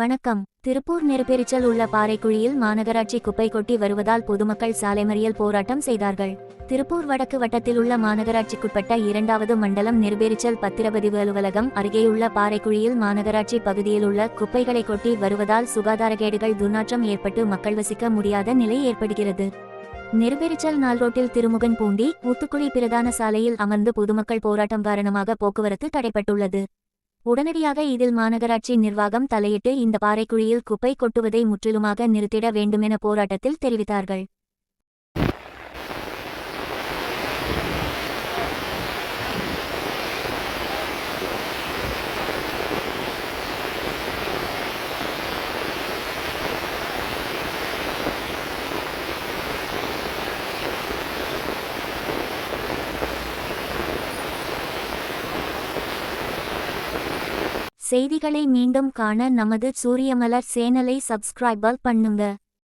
வணக்கம். திருப்பூர் நெருப்பெரிச்சல் உள்ள பாறைக்குழியில் மாநகராட்சி குப்பை கொட்டி வருவதால் பொதுமக்கள் சாலை மறியல் போராட்டம் செய்தார்கள். திருப்பூர் வடக்கு வட்டத்தில் உள்ள மாநகராட்சிக்குட்பட்ட இரண்டாவது மண்டலம் நெருப்பெரிச்சல் பத்திரப்பதிவு அலுவலகம் அருகேயுள்ள பாறைக்குழியில் மாநகராட்சி பகுதியில் உள்ள குப்பைகளை கொட்டி வருவதால் சுகாதாரக்கேடுகள் துர்நாற்றம் ஏற்பட்டு மக்கள் வசிக்க முடியாத நிலை ஏற்படுகிறது. நெருப்பெரிச்சல் நாள் ரோட்டில் திருமுகன் பூண்டி ஊத்துக்குழி பிரதான சாலையில் அமர்ந்து பொதுமக்கள் போராட்டம் காரணமாக போக்குவரத்து தடைப்பட்டுள்ளது. உடனடியாக இதில் மாநகராட்சி நிர்வாகம் தலையிட்டு இந்த பாறைக்குழியில் குப்பை கொட்டுவதை முற்றிலுமாக நிறுத்திட வேண்டுமென போராட்டத்தில் தெரிவித்தார்கள். செய்திகளை மீண்டும் காண நமது சூரியமலர் சேனலை சப்ஸ்கிரைபர் பண்ணுங்க.